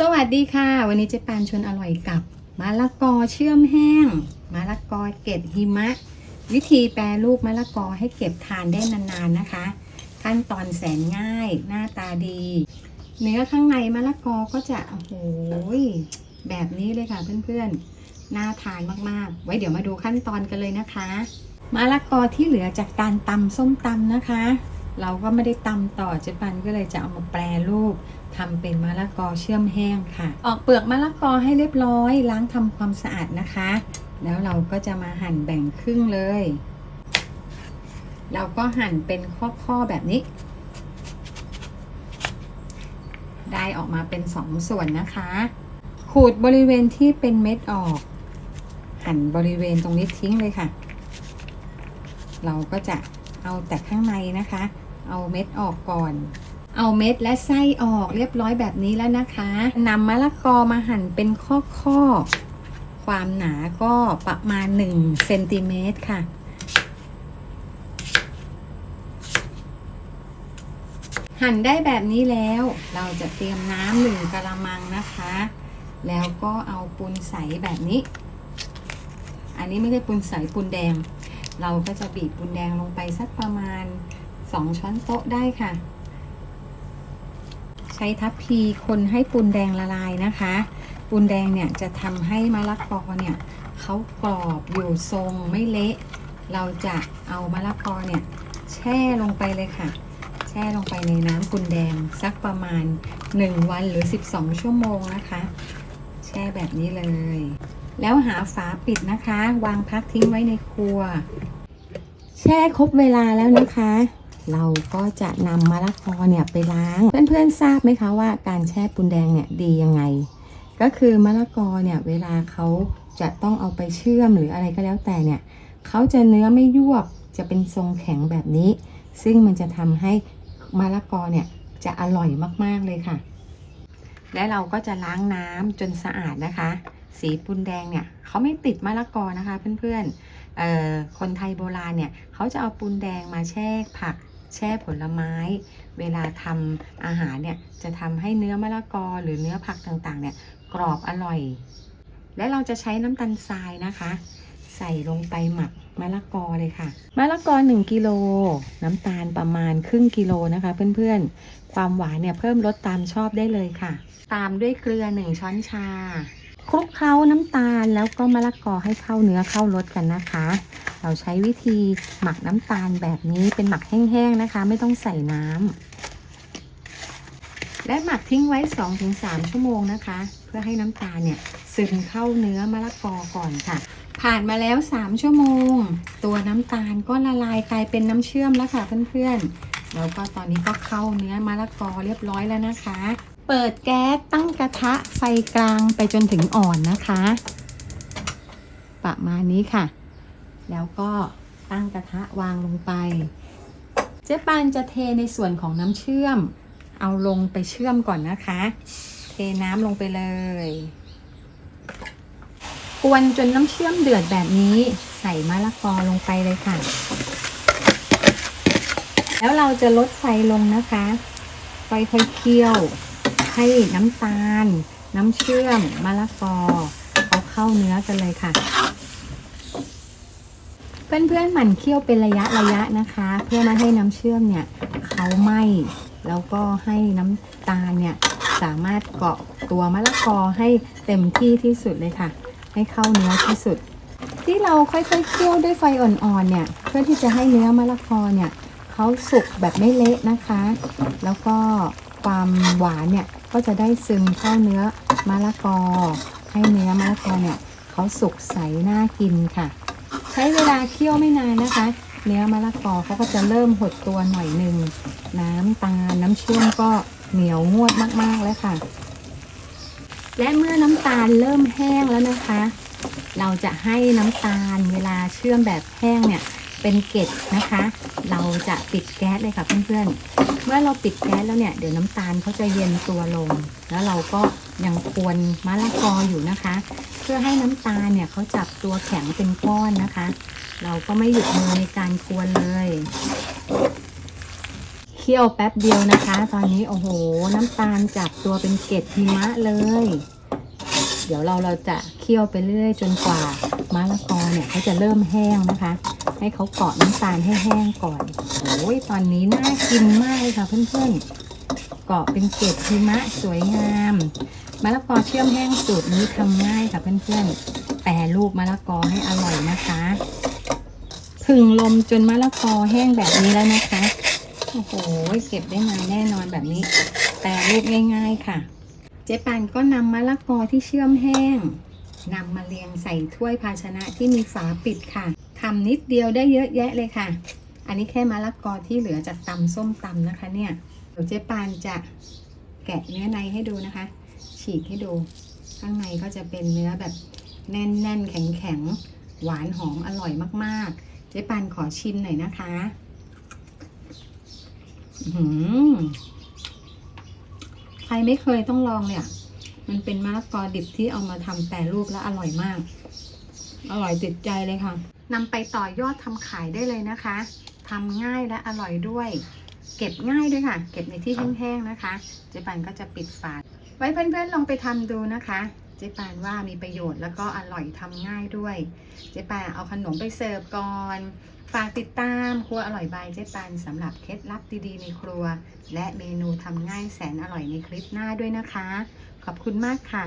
สวัสดีค่ะ วันนี้เจ๊ปานชวนอร่อยกับมะละกอเชื่อมแห้งมะละกอเกล็ดหิมะ วิธีแปรรูปมะละกอให้เก็บทานได้นานๆนะคะ ขั้นตอนแสนง่าย หน้าตาดี เนื้อข้างในมะละกอก็จะโอ้โหแบบนี้เลยค่ะเพื่อนๆน่าทานมากๆ ไว้เดี๋ยวมาดูขั้นตอนกันเลยนะคะมะละกอที่เหลือจากการตำส้มตำนะคะ เราก็ไม่ได้ตำต่อเจ๊ปันก็เลยจะเอามาแปรรูปทำเป็นมะละกอเชื่อมแห้งค่ะ ออกเปลือกมะละกอให้เรียบร้อยล้างทำความสะอาดนะคะ แล้วเราก็จะมาหั่นแบ่งครึ่งเลย เราก็หั่นเป็นข้อๆแบบนี้ ได้ออกมาเป็นสองส่วนนะคะ ขูดบริเวณที่เป็นเม็ดออก หั่นบริเวณตรงนี้ทิ้งเลยค่ะ เราก็จะเอาแต่ข้างในนะคะ เอาเม็ดออกก่อน เอาเม็ดและไส้ออกเรียบร้อยแบบนี้แล้วนะคะนำมะละกอมาหั่นเป็นข้อๆ ความหนาก็ประมาณ1เซนติเมตรค่ะหั่นได้แบบนี้แล้วเราจะเตรียมน้ำหนึ่งกะละมังนะคะ แล้วก็เอาปูนใสแบบนี้ อันนี้ไม่ใช่ปูนใสปูนแดง เราก็จะบีบปูนแดงลงไปสักประมาณ 2 ช้อนโต๊ะได้ค่ะ ใช้ทัพพีคนให้ปูนแดงละลายนะคะ ปูนแดงเนี่ยจะทำให้มะละกอเนี่ยเขากรอบอยู่ทรงไม่เละ เราจะเอามะละกอเนี่ยแช่ลงไปเลยค่ะ แช่ลงไปในน้ำปูนแดงสักประมาณ 1 วันหรือ 12 ชั่วโมงนะคะ แช่แบบนี้เลย แล้วหาฝาปิดนะคะ วางพักทิ้งไว้ในครัว แช่ครบเวลาแล้วนะคะ เราก็จะนำมะละกอเนี่ยไปล้าง เพื่อนๆทราบไหมคะว่าการแช่ปูนแดงเนี่ยดียังไง ก็คือมะละกอเนี่ยเวลาเขาจะต้องเอาไปเชื่อมหรืออะไรก็แล้วแต่เนี่ยเขาจะเนื้อไม่ยวบจะเป็นทรงแข็งแบบนี้ ซึ่งมันจะทำให้มะละกอเนี่ยจะอร่อยมากๆเลยค่ะ และเราก็จะล้างน้ำจนสะอาดนะคะ สีปูนแดงเนี่ยเขาไม่ติดมะละกอนะคะเพื่อนๆเอ่อคนไทยโบราณเนี่ยเขาจะเอาปูนแดงมาแช่ผัก แช่ผลไม้ เวลาทำอาหารเนี่ยจะทำให้เนื้อมะละกอหรือเนื้อผักต่างๆเนี่ยกรอบอร่อย และเราจะใช้น้ำตาลทรายนะคะ ใส่ลงไปหมักมะละกอเลยค่ะมะละกอ1กิโลน้ำตาลประมาณครึ่งกิโลนะคะ เพื่อนๆ ความหวานเนี่ยเพิ่มรสตามชอบได้เลยค่ะ ตามด้วยเกลือ 1 ช้อนชา คลุกเคล้าน้ำตาลแล้วก็มะละกอให้เข้าเนื้อเข้ารสกันนะคะ เราใช้วิธีหมักน้ำตาลแบบนี้เป็นหมักแห้งๆนะคะ ไม่ต้องใส่น้ำและหมักทิ้งไว้ 2-3 ชั่วโมงนะคะ เพื่อให้น้ำตาลเนี่ยซึมเข้าเนื้อมะละกอก่อนค่ะ ผ่านมาแล้ว 3 ชั่วโมง ตัวน้ำตาลก็ละลายกลายเป็นน้ำเชื่อมแล้วค่ะเพื่อนๆแล้วก็ตอนนี้ก็เข้าเนื้อมะละกอเรียบร้อยแล้วนะคะ เปิดแก๊สตั้งกระทะไฟกลางไปจนถึงอ่อนนะคะ ประมาณนี้ค่ะ แล้วก็ตั้งกระทะวางลงไป เจ๊ปานจะเทในส่วนของน้ำเชื่อม เอาลงไปเชื่อมก่อนนะคะ เทน้ำลงไปเลย กวนจนน้ำเชื่อมเดือดแบบนี้ใส่มะละกอลงไปเลยค่ะ แล้วเราจะลดไฟลงนะคะค่อยเคี่ยว ให้น้ำตาล น้ำเชื่อมมะละกอเอาเข้าเนื้อกันเลยค่ะ เพื่อนๆหมั่นเคี่ยวเป็นระยะระยะนะคะ เพื่อไม่ให้น้ำเชื่อมเนี่ยเขาไหม้แล้วก็ให้น้ำตาลเนี่ยสามารถเกาะตัวมะละกอให้เต็มที่ที่สุดเลยค่ะ ให้เข้าเนื้อที่สุด ที่เราค่อยๆเคี่ยวด้วยไฟอ่อนๆเนี่ย เพื่อที่จะให้เนื้อมะละกอเนี่ยเขาสุกแบบไม่เละนะคะ แล้วก็ความหวานเนี่ย ก็จะได้ซึมเข้าเนื้อมะละกอ ให้เนื้อมะละกอเนี่ยเขาสุกใสน่ากินค่ะ ใช้เวลาเคี่ยวไม่นานนะคะ เนื้อมะละกอเขาก็จะเริ่มหดตัวหน่อยหนึ่งน้ำตาลน้ำเชื่อมก็เหนียวงวดมากๆแล้วค่ะ และเมื่อน้ำตาลเริ่มแห้งแล้วนะคะ เราจะให้น้ำตาลเวลาเชื่อมแบบแห้งเนี่ย เป็นเกล็ดนะคะ เราจะปิดแก๊สเลยค่ะเพื่อนๆ เมื่อเราปิดแก๊สแล้วเนี่ยเดี๋ยวน้ำตาลเขาจะเย็นตัวลง แล้วเราก็ยังควนมะละกออยู่นะคะ เพื่อให้น้ำตาลเนี่ยเขาจับตัวแข็งเป็นก้อนนะคะ เราก็ไม่หยุดมือในการกวนเลยเคี่ยวแป๊บเดียวนะคะ ตอนนี้โอ้โห น้ำตาลจับตัวเป็นเกล็ดหิมะเลย เดี๋ยวเราเราจะเคี่ยวไปเรื่อยๆจนกว่ามะละกอเนี่ยเขาจะเริ่มแห้งนะคะ ให้เขาเกาะน้ำตาลให้แห้งก่อนโอ้ยตอนนี้น่ากินมากเลยค่ะเพื่อนๆเกาะเป็นเกล็ดหิมะสวยงามมะละกอเชื่อมแห้งสูตรนี้ทำง่ายค่ะเพื่อนๆแปรรูปมะละกอให้อร่อยนะคะผึ่งลมจนมะละกอแห้งแบบนี้แล้วนะคะโอ้โหเก็บได้นานแน่นอนแบบนี้ แปรรูปง่าย ๆ ค่ะ เจ๊ปันก็นำมะละกอที่เชื่อมแห้งนำมาเรียงใส่ถ้วยภาชนะที่มีฝาปิดค่ะทำนิดเดียวได้เยอะแยะเลยค่ะ อันนี้แค่มะละกอที่เหลือจากตำส้มตำนะคะเนี่ยเดี๋ยวเจ๊ปานจะแกะเนื้อในให้ดูนะคะ ฉีกให้ดู ข้างในก็จะเป็นเนื้อแบบแน่นๆ แข็งๆ หวานหอมอร่อยมากๆ เจ๊ปานขอชิมหน่อยนะคะ อื้อหือ ใครไม่เคยต้องลองเลยอะมันเป็นมะละกอดิบที่เอามาทำแต่รูปแล้วอร่อยมาก อร่อยติดใจเลยค่ะนำไปต่อยอดทำขายได้เลยนะคะทำง่ายและอร่อยด้วย เก็บง่ายด้วยค่ะ เก็บในที่แห้งๆนะคะ เจ๊ปันก็จะปิดฝาไว้เพื่อนๆลองไปทำดูนะคะ เจ๊ปานว่ามีประโยชน์แล้วก็อร่อยทำง่ายด้วย เจ๊ปานเอาขนมไปเสิร์ฟก่อน ฝากติดตามครัวอร่อยบายเจ๊ปานสำหรับเคล็ดลับดีๆในครัว และเมนูทำง่ายแสนอร่อยในคลิปหน้าด้วยนะคะ ขอบคุณมากค่ะ